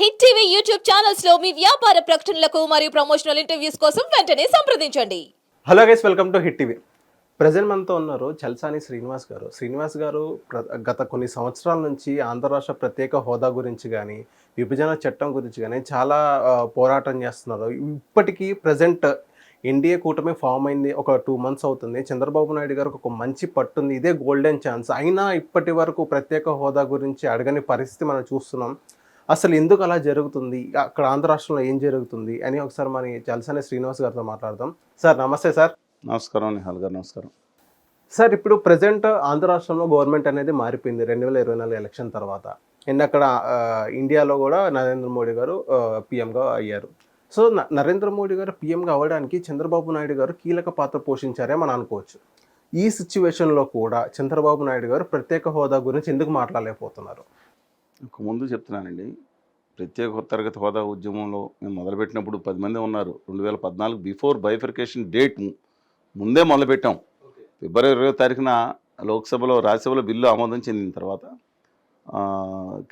Hit TV YouTube ఛానల్స్లో మీ వ్యాపార ప్రకటనలకు మరియు ప్రమోషనల్ ఇంటర్వ్యూస్ కోసం వెంటనే సంప్రదించండి. Hello guys welcome to Hit TV present మనతో ఉన్నారు చల్సాని శ్రీనివాస్ గారు. శ్రీనివాస్ గారు గత కొన్ని సంవత్సరాల నుంచి ఆంధ్ర రాష్ట్ర ప్రత్యేక హోదా గురించి కానీ విభజన చట్టం గురించి కానీ చాలా పోరాటం చేస్తున్నారు. ఇప్పటికీ ప్రజెంట్ ఎన్డీఏ కూటమి ఫామ్ అయింది ఒక టూ మంత్స్ అవుతుంది. చంద్రబాబు నాయుడు గారికి ఒక మంచి పట్టుంది ఇదే గోల్డెన్ ఛాన్స్ అయినా ఇప్పటి వరకు ప్రత్యేక హోదా గురించి అడగని పరిస్థితి మనం చూస్తున్నాం. అసలు ఎందుకు అలా జరుగుతుంది? అక్కడ ఆంధ్ర రాష్ట్రంలో ఏం జరుగుతుంది? అని ఒకసారి మన చల్సాని శ్రీనివాస్ గారితో మాట్లాడదాం. సార్ నమస్తే సార్. నమస్కారం నిహాల్ గారు నమస్కారం. సార్ ఇప్పుడు ప్రజెంట్ ఆంధ్ర రాష్ట్రంలో గవర్నమెంట్ అనేది మారిపోయింది రెండు వేల ఇరవై నాలుగు ఎలక్షన్ తర్వాత. అండ్ అక్కడ ఇండియాలో కూడా నరేంద్ర మోడీ గారు పిఎంగా అయ్యారు. సో నరేంద్ర మోడీ గారు పిఎంగా అవ్వడానికి చంద్రబాబు నాయుడు గారు కీలక పాత్ర పోషించారే మనం అనుకోవచ్చు. ఈ సిచ్యువేషన్లో కూడా చంద్రబాబు నాయుడు గారు ప్రత్యేక హోదా గురించి ఎందుకు మాట్లాడలేకపోతున్నారు? ఒక ముందు చెప్తున్నానండి. ప్రత్యేక తరగతి హోదా ఉద్యమంలో మేము మొదలుపెట్టినప్పుడు పది మంది ఉన్నారు. రెండు వేల పద్నాలుగు బిఫోర్ బైఫర్కేషన్ డేట్ ముందే మొదలుపెట్టాం. ఫిబ్రవరి ఇరవై తారీఖున లోక్సభలో రాజ్యసభలో బిల్లు ఆమోదం చెందిన తర్వాత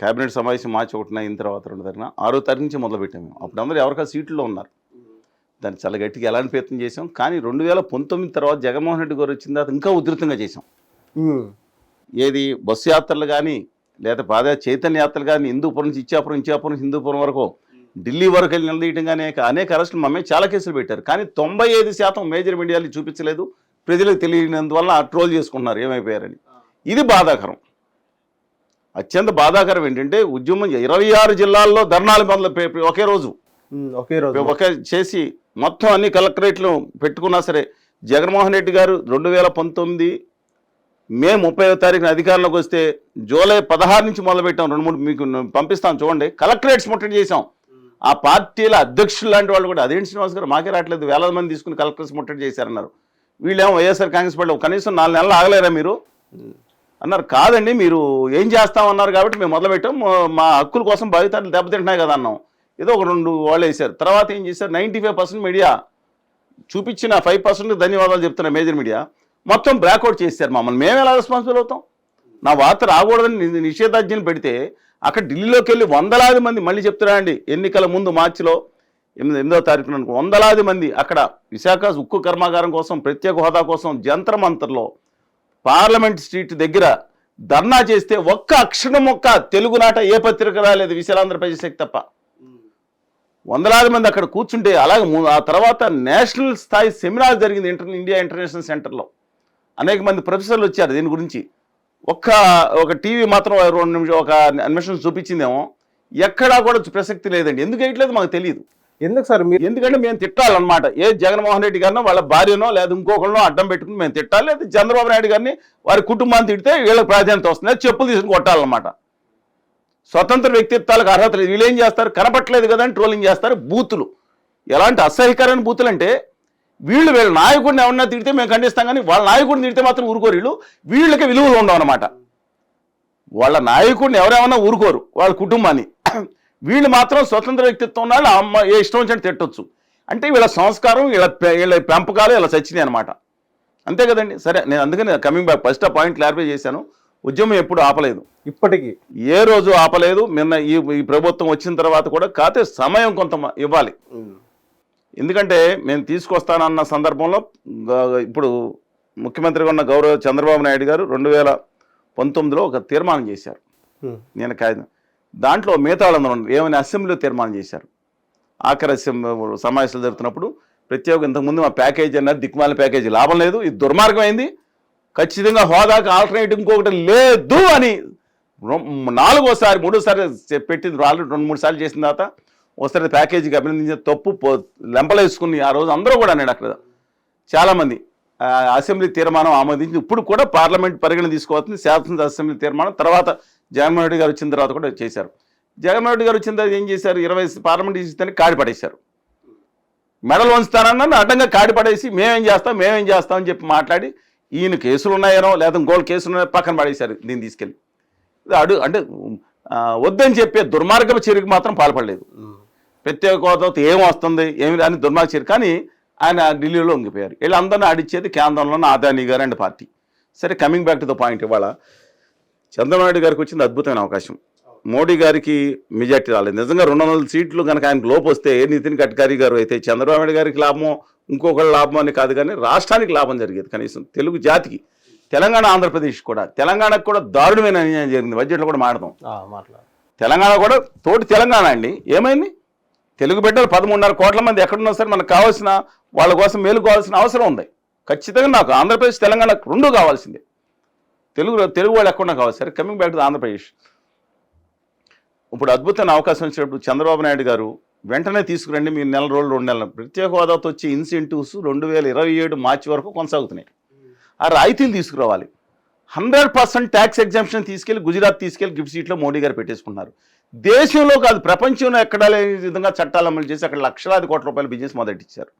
కేబినెట్ సమావేశం మార్చి ఒకటిన అయిన తర్వాత రెండు తారీఖున ఆరో తారీఖు నుంచి మొదలుపెట్టాం మేము. అప్పుడు అందరూ ఎవరికా సీట్లో ఉన్నారు. దాన్ని చాలా గట్టిగా ఎలాంటి ప్రయత్నం చేసాం కానీ రెండు వేల పంతొమ్మిది తర్వాత జగన్మోహన్ రెడ్డి గారు వచ్చిన తర్వాత ఇంకా ఉధృతంగా చేసాం. ఏది బస్సు యాత్రలు కానీ లేదా పాద చైతన్య యాత్రలు కానీ హిందూపురం నుంచి ఇచ్చాపురం ఇచ్చాపురం హిందూపురం వరకు ఢిల్లీ వరకు వెళ్ళి నిలదీయటం కానీ అనేక అరెస్టులు మమ్మే చాలా కేసులు పెట్టారు. కానీ తొంభై ఐదు శాతం మేజర్ మీడియాలు చూపించలేదు. ప్రజలకు తెలియనందువల్ల ట్రోల్ చేసుకుంటున్నారు. ఏమైపోయారని. ఇది బాధాకరం. అత్యంత బాధాకరం ఏంటంటే ఉద్యమం ఇరవై ఆరు జిల్లాల్లో ధర్నాలు మొదలు ఒకే రోజు. ఒకే రోజు. ఒకే చేసి మొత్తం అన్ని కలెక్టరేట్లు పెట్టుకున్నా సరే జగన్మోహన్ రెడ్డి గారు రెండు వేల పంతొమ్మిది మే ముప్పై తారీఖున అధికారంలోకి వస్తే జూలై పదహారు నుంచి మొదలుపెట్టాం. రెండు మూడు మీకు పంపిస్తాం. చూడండి. కలెక్టరేట్స్ ముట్టడి చేసాం ఆ పార్టీల అధ్యక్షులు లాంటి వాళ్ళు కూడా అదేంటి శ్రీనివాస్ గారు? మాకే రావట్లేదు. వేల మంది తీసుకుని కలెక్టర్స్ ముట్టడి చేశారన్నారు. వీళ్ళేమో వైఎస్ఆర్ కాంగ్రెస్ పార్టీ కనీసం నాలుగు నెలలు ఆగలేరా మీరు? అన్నారు. కాదండి మీరు ఏం చేస్తామన్నారు కాబట్టి మేము మొదలుపెట్టాం. మా- మా హక్కుల కోసం బాధితాలు దెబ్బతింటున్నాయి కదా అన్నాం. ఏదో ఒక రెండు వాళ్ళు వేశారు. తర్వాత ఏం చేశారు? నైంటీ ఫైవ్ పర్సెంట్ మీడియా చూపించిన ఫైవ్ పర్సెంట్ ధన్యవాదాలు చెప్తున్నా మేజర్ మీడియా. మొత్తం బ్లాక్అవుట్ చేశారు మమ్మల్ని. మేము ఎలా రెస్పాన్సిబుల్ అవుతాం? నా వార్త రాకూడదని ని- నిషేధాజ్ఞలు పెడితే అక్కడ ఢిల్లీలోకి వెళ్ళి వందలాది మంది మళ్ళీ చెప్తున్నా అండి ఎన్నికల ముందు మార్చిలో ఎనిమిది ఎనిమిదో తారీఖున వందలాది మంది అక్కడ విశాఖ ఉక్కు కర్మాగారం కోసం ప్రత్యేక హోదా కోసం జంత్ర మంతర్లో పార్లమెంట్ స్ట్రీట్ దగ్గర ధర్నా చేస్తే ఒక్క అక్షరం ఒక్క తెలుగు నాట ఏ పత్రిక రాలేదు విశాలాంధ్ర ప్రజాశక్తి తప్ప. వందలాది మంది అక్కడ కూర్చుంటే అలాగే ఆ తర్వాత నేషనల్ స్థాయి సెమినార్ జరిగింది ఇంటర్ ఇండియా ఇంటర్నేషనల్ సెంటర్లో. అనేక మంది ప్రొఫెసర్లు వచ్చారు దీని గురించి. ఒక్క ఒక టీవీ మాత్రం రెండు నిమిషం ఒక అన్వేషణ చూపించిందేమో. ఎక్కడా కూడా ప్రసక్తి లేదండి. ఎందుకు వేయట్లేదు మాకు తెలియదు ఎందుకు సార్ మీరు ఎందుకంటే మేము తిట్టాలన్నమాట. ఏ జగన్మోహన్ రెడ్డి గారినో వాళ్ళ భార్యనో లేదా ఇంకొకరినో అడ్డం పెట్టుకుని మేము తిట్టాలి లేదా చంద్రబాబు నాయుడు గారిని వారి కుటుంబాన్ని తిడితే వీళ్ళకి ప్రాధాన్యత వస్తుంది చెప్పులు తీసుకుని కొట్టాలన్నమాట. స్వతంత్ర వ్యక్తిత్వాలకు అర్హత లేదు. వీళ్ళు ఏం చేస్తారు? కనపట్లేదు కదా అని ట్రోలింగ్ చేస్తారు. బూతులు. ఎలాంటి అసహ్యకరమైన బూతులు అంటే వీళ్ళు వీళ్ళ నాయకుడిని ఎవరన్నా తిడితే మేము ఖండిస్తాం కానీ వాళ్ళ నాయకుడిని తిడితే మాత్రం ఊరుకోరు వీళ్ళు. వీళ్ళకి విలువలు ఉండవు అనమాట వాళ్ళ నాయకుడిని ఎవరేమన్నా ఊరుకోరు. వాళ్ళ కుటుంబాన్ని. వీళ్ళు మాత్రం స్వతంత్ర వ్యక్తిత్వం ఉన్న వాళ్ళు అమ్మ ఏ ఇష్టం వచ్చినట్టు తిట్టొచ్చు. అంటే వీళ్ళ సంస్కారం వీళ్ళ వీళ్ళ పెంపకాలు ఇలా సచ్చినాయి అనమాట అంతే కదండి. సరే నేను అందుకని కమింగ్ బ్యాక్ ఫస్ట్ ఆ పాయింట్ క్లారిఫై చేశాను. ఉద్యమం ఎప్పుడు ఆపలేదు. ఇప్పటికీ. ఏ రోజు ఆపలేదు. నిన్న ఈ ఈ ప్రభుత్వం వచ్చిన తర్వాత కూడా కాతే సమయం కొంత ఇవ్వాలి. ఎందుకంటే మేము తీసుకొస్తానన్న సందర్భంలో ఇప్పుడు ముఖ్యమంత్రిగా ఉన్న గౌరవ చంద్రబాబు నాయుడు గారు రెండు వేల పంతొమ్మిదిలో ఒక తీర్మానం చేశారు. నేను కాదు దాంట్లో మిగతా వాళ్ళందరూ. ఏమని అసెంబ్లీలో తీర్మానం చేశారు ఆఖరి అసెంబ్లీ సమావేశాలు జరుగుతున్నప్పుడు ప్రత్యేక ఇంతకుముందు మా ప్యాకేజీ అన్నారు దిక్కుమాల ప్యాకేజీ లాభం లేదు ఇది దుర్మార్గం అయింది ఖచ్చితంగా హోదాకు ఆల్టర్నేటివ్ ఇంకొకటి లేదు అని నాలుగోసారి మూడోసారి పెట్టింది ఆల్రెడీ రెండు మూడు సార్లు చేసిన తర్వాత ఒకసారి ప్యాకేజీకి అభినందించిన తప్పు పో- లెంపలేసుకుని ఆ రోజు అందరూ కూడా అన్నాడు అక్కడ చాలామంది అసెంబ్లీ తీర్మానం ఆమోదించి ఇప్పుడు కూడా పార్లమెంట్ పరిగణ తీసుకోవాల్సింది శాసనసభ అసెంబ్లీ తీర్మానం తర్వాత జగన్మోహన్ రెడ్డి గారు వచ్చిన తర్వాత కూడా చేశారు. జగన్మోహన్ రెడ్డి గారు వచ్చిన తర్వాత ఏం చేశారు? ఇరవై పార్లమెంట్ ఇస్తే కాడిపడేశారు మెడల్ మెడలు వంచుతానన్న అడ్డంగా కాడిపడేసి మేమేం చేస్తాం మేమేం చేస్తాం అని చెప్పి మాట్లాడి ఈయన కేసులు ఉన్నాయనో లేదా ఇంకోళ్ళు కేసులు ఉన్నాయో పక్కన పడేశారు దీన్ని తీసుకెళ్ళి. అడు అంటే వద్దని చెప్పే దుర్మార్గపు చర్యకు మాత్రం పాల్పడలేదు. ప్రత్యేక హోదాతో ఏం వస్తుంది? ఏమి అని దుర్మార్గ చర్య కానీ ఆయన ఢిల్లీలో ఉంగిపోయారు. వీళ్ళందరినీ ఆడిచ్చేది కేంద్రంలో ఆదాని గారు అండ్ పార్టీ. సరే coming back to the point ఇవాళ చంద్రబాబు నాయుడు గారికి వచ్చింది అద్భుతమైన అవకాశం. మోడీ గారికి మెజార్టీ రాలేదు. నిజంగా రెండు వందల సీట్లు కనుక ఆయనకు లోపు వస్తే నితిన్ గడ్కరీ గారు అయితే చంద్రబాబు నాయుడు గారికి లాభమో ఇంకొకళ్ళ లాభం అని కాదు కానీ రాష్ట్రానికి లాభం జరిగేది. కనీసం తెలుగు జాతికి తెలంగాణ ఆంధ్రప్రదేశ్ కూడా. తెలంగాణకు కూడా దారుణమైన అన్యాయం జరిగింది. బడ్జెట్లో కూడా మాడదాం తెలంగాణ కూడా తోటి తెలంగాణ అండి. ఏమైంది? తెలుగు బిడ్డలు పదమూడున్నర కోట్ల మంది ఎక్కడున్నా సరే మనకు కావాల్సిన వాళ్ళ కోసం మేలు కావాల్సిన అవసరం ఉంది. ఖచ్చితంగా నాకు ఆంధ్రప్రదేశ్ తెలంగాణ రెండు కావాల్సిందే. తెలుగు తెలుగు వాళ్ళు ఎక్కడున్నా కావాలి. సరే కమింగ్ బ్యాక్ టు ఆంధ్రప్రదేశ్. ఇప్పుడు అద్భుతమైన అవకాశం వచ్చినప్పుడు చంద్రబాబు నాయుడు గారు వెంటనే తీసుకురండి మీరు నెల రోజులు రెండు నెలలు. ప్రత్యేక హోదాతో వచ్చే ఇన్సెంటివ్స్ రెండు వేల ఇరవై ఏడు మార్చి వరకు కొనసాగుతున్నాయి. ఆ రాయితీలు తీసుకురావాలి. హండ్రెడ్ పర్సెంట్ ట్యాక్స్ ఎగ్జామ్షన్ తీసుకెళ్ళి గుజరాత్ తీసుకెళ్ళి గిఫ్ట్ సీట్లో మోడీ గారు పెట్టేసుకున్నారు. దేశంలో కాదు ప్రపంచంలో ఎక్కడా లేని విధంగా చట్టాలు అమలు చేసి అక్కడ లక్షలాది కోట్ల రూపాయల బిజినెస్ మొదటిచ్చారు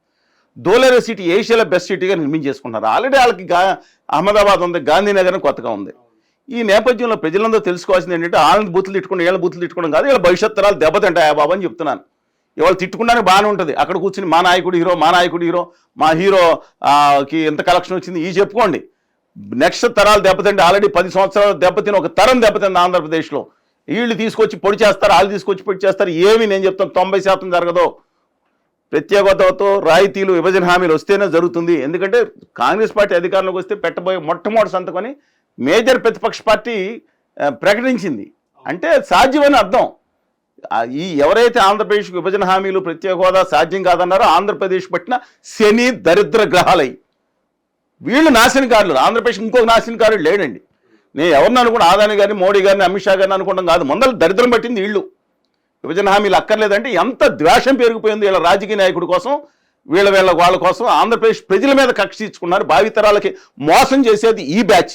దోలేరు సిటీ ఏషియాలో బెస్ట్ సిటీగా నిర్మించేసుకున్నారు ఆల్రెడీ వాళ్ళకి గా అహ్మదాబాద్ ఉంది గాంధీనగర్ కొత్తగా ఉంది. ఈ నేపథ్యంలో ప్రజలందరూ తెలుసుకోవాల్సింది ఏంటంటే వాళ్ళని బూతులు తిట్టుకుని వీళ్ళ బూతులు తిట్టుకోవడం కాదు వీళ్ళ భవిష్యత్ తరాలు దెబ్బతింటాయా బాబు అని చెప్తున్నాను. ఇవాళ తిట్టుకున్నానికి బాగానే ఉంటుంది. అక్కడ కూర్చుని మా నాయకుడు హీరో మా నాయకుడు హీరో మా హీరోకి ఎంత కలెక్షన్ వచ్చింది ఈ చెప్పుకోండి. నెక్స్ట్ తరాలు దెబ్బతింటే ఆల్రెడీ పది సంవత్సరాలు దెబ్బతిని ఒక తరం దెబ్బతింది ఆంధ్రప్రదేశ్లో. వీళ్ళు తీసుకొచ్చి పొడి చేస్తారు వాళ్ళు తీసుకొచ్చి పొడి చేస్తారు ఏమి నేను చెప్తాను తొంభై శాతం జరగదు. ప్రత్యేకతతో రాయితీలు విభజన హామీలు వస్తేనే జరుగుతుంది. ఎందుకంటే కాంగ్రెస్ పార్టీ అధికారంలోకి వస్తే పెట్టబోయే మొట్టమొదటి సంతకని మేజర్ ప్రతిపక్ష పార్టీ ప్రకటించింది. అంటే సాధ్యమని అర్థం. ఈ ఎవరైతే ఆంధ్రప్రదేశ్ విభజన హామీలు ప్రత్యేక హోదా సాధ్యం కాదన్నారో ఆంధ్రప్రదేశ్ పట్టిన శని దరిద్ర గ్రహాలై. వీళ్ళు నాశనకారులు. ఆంధ్రప్రదేశ్ ఇంకొక నాశనకారుడు లేడండి. నేను ఎవరిని అనుకున్నా ఆదాని గారిని మోడీ గారిని అమిత్ షా గారిని అనుకోవడం కాదు. ముందర దరిద్రం పట్టింది వీళ్ళు. విభజన హామీలు అక్కర్లేదంటే ఎంత ద్వేషం పెరిగిపోయింది వీళ్ళ రాజకీయ నాయకుడి కోసం వీళ్ళ వీళ్ళ వాళ్ళ కోసం ఆంధ్రప్రదేశ్ ప్రజల మీద కక్ష తీర్చుకున్నారు. భావితరాలకి మోసం చేసేది ఈ బ్యాచ్.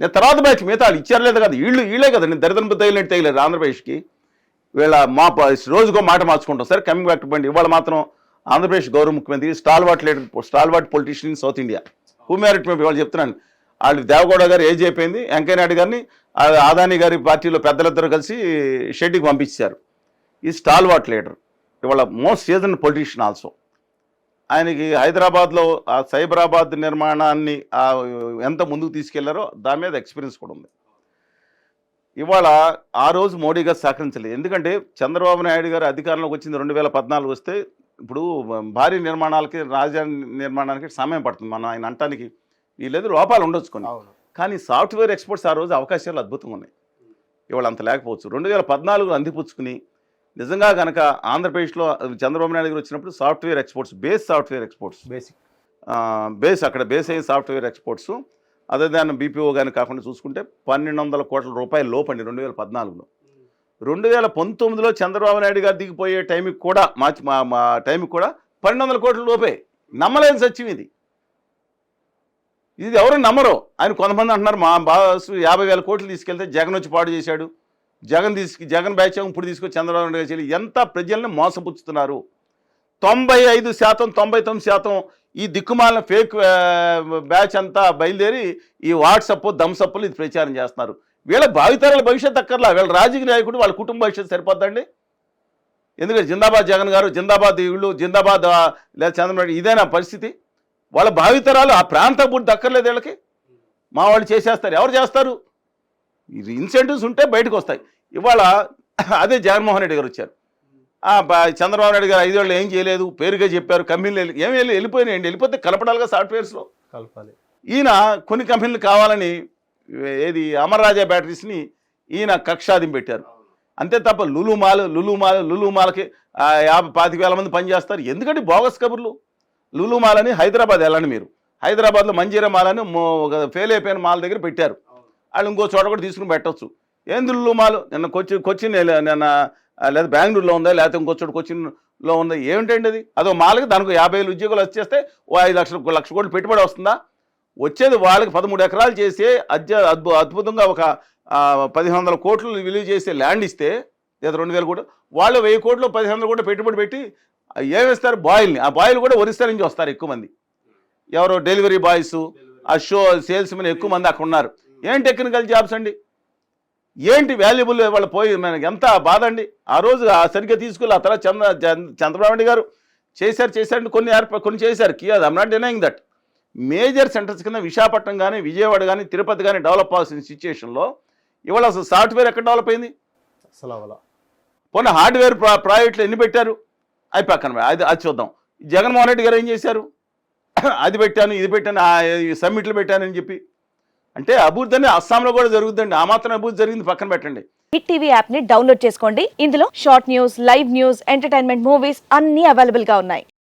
నేను తర్వాత బ్యాచ్ మిగతా వాళ్ళు ఇచ్చారు లేదు కదా. వీళ్ళు వీళ్ళే కదా. నేను దరిద్రం తగిలినట్టు తగిలేదు ఆంధ్రప్రదేశ్కి. వీళ్ళ మా రోజుకో మాట మార్చుకుంటాం. సరే కమింగ్ బ్యాక్ టు పండి ఇవాళ మాత్రం ఆంధ్రప్రదేశ్ గౌరవ ముఖ్యమంత్రి stalwart leader stalwart politician in South India. Who merit మేము చెప్తున్నాను. వాళ్ళు దేవగౌడ గారు ఏజ్ అయిపోయింది వెంకయ్య నాయుడు గారిని ఆదాని గారి పార్టీలో పెద్దలిద్దరు కలిసి షెడ్కి పంపించారు. ఈ స్టాల్వాట్ లీడర్. ఇవాళ మోస్ట్ సీజన్ పొలిటీషియన్ ఆల్సో ఆయనకి హైదరాబాద్లో ఆ సైబరాబాద్ నిర్మాణాన్ని ఎంత ముందుకు తీసుకెళ్ళారో దాని మీద ఎక్స్పీరియన్స్ కూడా ఉంది. ఇవాళ ఆ రోజు మోడీ గారు సహకరించలేదు. ఎందుకంటే చంద్రబాబు నాయుడు గారు అధికారంలోకి వచ్చింది రెండు వేల పద్నాలుగు వస్తే ఇప్పుడు భారీ నిర్మాణాలకి రాజధాని నిర్మాణానికి సమయం పడుతుంది. మనం ఆయన అంటానికి వీళ్ళేదో లోపాలు ఉండొచ్చు కొన్ని. కానీ సాఫ్ట్వేర్ ఎక్స్పోర్ట్స్ ఆ రోజు అవకాశాలు అద్భుతంగా ఉన్నాయి. ఇవాళ అంత లేకపోవచ్చు. రెండు వేల పద్నాలుగులో అందిపుచ్చుకుని నిజంగా కనుక ఆంధ్రప్రదేశ్లో చంద్రబాబు నాయుడు గారు వచ్చినప్పుడు software exports base software exports. Basic. Base అక్కడ బేస్ అయిన సాఫ్ట్వేర్ ఎక్స్పోర్ట్స్. అదే దాని బీపీఓ కానీ కాకుండా చూసుకుంటే పన్నెండు వందల కోట్ల రూపాయలు లోపండి రెండు వేల పద్నాలుగులో. రెండు వేల పంతొమ్మిదిలో చంద్రబాబు నాయుడు గారు దిగిపోయే టైంకి కూడా మార్చి మా మా టైంకి కూడా పన్నెండు వందల కోట్ల లోపే. నమ్మలేని సత్యం ఇది. ఇది ఎవరు నమ్మరు. ఆయన కొంతమంది అంటున్నారు మా బాసు యాభై వేల కోట్లు తీసుకెళ్తే జగన్ వచ్చి పాడు చేశాడు. జగన్ తీసుకు జగన్ బ్యాచ్ ఇప్పుడు తీసుకొచ్చి చంద్రబాబు నాయుడు గారు చెల్లి ఎంత ప్రజల్ని మోసపుచ్చుతున్నారు. తొంభై ఐదు శాతం తొంభై తొమ్మిది శాతం ఈ దిక్కుమాలిన ఫేక్ బ్యాచ్ అంతా బయలుదేరి ఈ వాట్సప్ థమ్సప్లు ఇది ప్రచారం చేస్తున్నారు. వీళ్ళ భావితరాల భవిష్యత్ అక్కర్లా. వీళ్ళ రాజకీయ నాయకుడు వాళ్ళ కుటుంబ భవిష్యత్తు సరిపోద్దండి. ఎందుకంటే జిందాబాద్ జగన్ గారు జిందాబాద్ వీళ్ళు జిందాబాద్ లేదా చంద్రబాబు ఇదేనా పరిస్థితి? వాళ్ళ భావితరాలు ఆ ప్రాంత బుద్ధి దక్కర్లేదు వీళ్ళకి. మా వాళ్ళు చేసేస్తారు. ఎవరు చేస్తారు? ఇన్సెంటివ్స్ ఉంటే బయటకు వస్తాయి. ఇవాళ అదే జగన్మోహన్ రెడ్డి గారు వచ్చారు. చంద్రబాబు నాయుడు గారు ఐదేళ్ళు ఏం చేయలేదు పేరుగా చెప్పారు కంపెనీలు వెళ్ళి- ఏమి వెళ్ళి వెళ్ళిపోయినాయండి. వెళ్ళిపోతే కలపడాలిగా సాఫ్ట్వేర్స్లో. కలపాలి. ఈయన కొన్ని కంపెనీలు కావాలని ఏది అమర్రాజా బ్యాటరీస్ని ఈయన కక్షాదిం పెట్టారు. అంతే తప్ప లులుమాల్ లులుమాల్ లులుమాలకి యాభై పాతిక వేల మంది పనిచేస్తారు. ఎందుకంటే బోగస్ కబుర్లు? లులుమాల్ అని హైదరాబాద్ వెళ్ళండి మీరు. హైదరాబాద్లో మంజీరా మాల్ అని ఒక ఫెయిల్ అయిపోయిన మాల్ దగ్గర పెట్టారు. వాళ్ళు ఇంకో చోట కూడా తీసుకుని పెట్టొచ్చు. ఏంది లులుమాల్ నిన్న కొచ్చి కొచ్చిన్ నిన్న లేదా బెంగళూరులో ఉందా? లేకపోతే ఇంకో చోట కొచ్చిన్లో ఉందా? ఏమిటండి అది? అదో మాలకి దానికి యాభై వేలు ఉద్యోగాలు వచ్చేస్తే ఓ ఐదు లక్షలు లక్ష కోట్లు పెట్టుబడి వస్తుందా? వచ్చేది వాళ్ళకి పదమూడు ఎకరాలు చేసి అద్య అద్భు అద్భుతంగా ఒక పదిహేను వందల కోట్లు విలువ చేసే ల్యాండ్ ఇస్తే లేదా రెండు వేల కోట్లు వాళ్ళు వెయ్యి కోట్లు పదిహేను వందల కోట్లు పెట్టుబడి పెట్టి ఏమిస్తారు బాయిల్ని. ఆ బాయిల్ కూడా ఒరిస్సా నుంచి వస్తారు ఎక్కువ మంది. ఎవరో డెలివరీ బాయ్స్ ఆ షో సేల్స్ మెన్ ఎక్కువ మంది అక్కడ ఉన్నారు. ఏం టెక్నికల్ జాబ్స్ అండి? ఏంటి వాల్యుబుల్ వాళ్ళు పోయి మనకి ఎంత బాధ అండి? ఆ రోజు ఆ సరిగ్గా తీసుకెళ్ళి ఆ తర్వాత చంద్ర చంద్ర- చంద్రబాబు గారు చేశారు చేశారు కొన్ని ఏర్ప కొన్ని చేశారు. కి I'm not denying that major centers కింద విశాఖపట్నం కానీ విజయవాడ కానీ తిరుపతి కానీ డెవలప్ అవ్వాల్సిన సిచ్యుయేషన్లో ఇవాళ అసలు సాఫ్ట్వేర్ ఎక్కడ డెవలప్ అయింది? అసలు అవలా పోనీ హార్డ్వేర్ ప్రా ప్రాజెక్టులు ఎన్ని పెట్టారు? అవి పక్కన అది అది చూద్దాం. జగన్మోహన్ రెడ్డి గారు ఏం చేశారు? అది పెట్టాను ఇది పెట్టాను సమ్మిట్లు పెట్టానని చెప్పి. అంటే అభివృద్ధి అనేది అస్సాంలో కూడా జరుగుతుందండి. ఆ మాత్రం అభివృద్ధి జరిగింది పక్కన పెట్టండి. హిట్ టీవీ యాప్ని డౌన్లోడ్ చేసుకోండి. ఇందులో short news live news entertainment movies అన్ని అవైలబుల్గా ఉన్నాయి.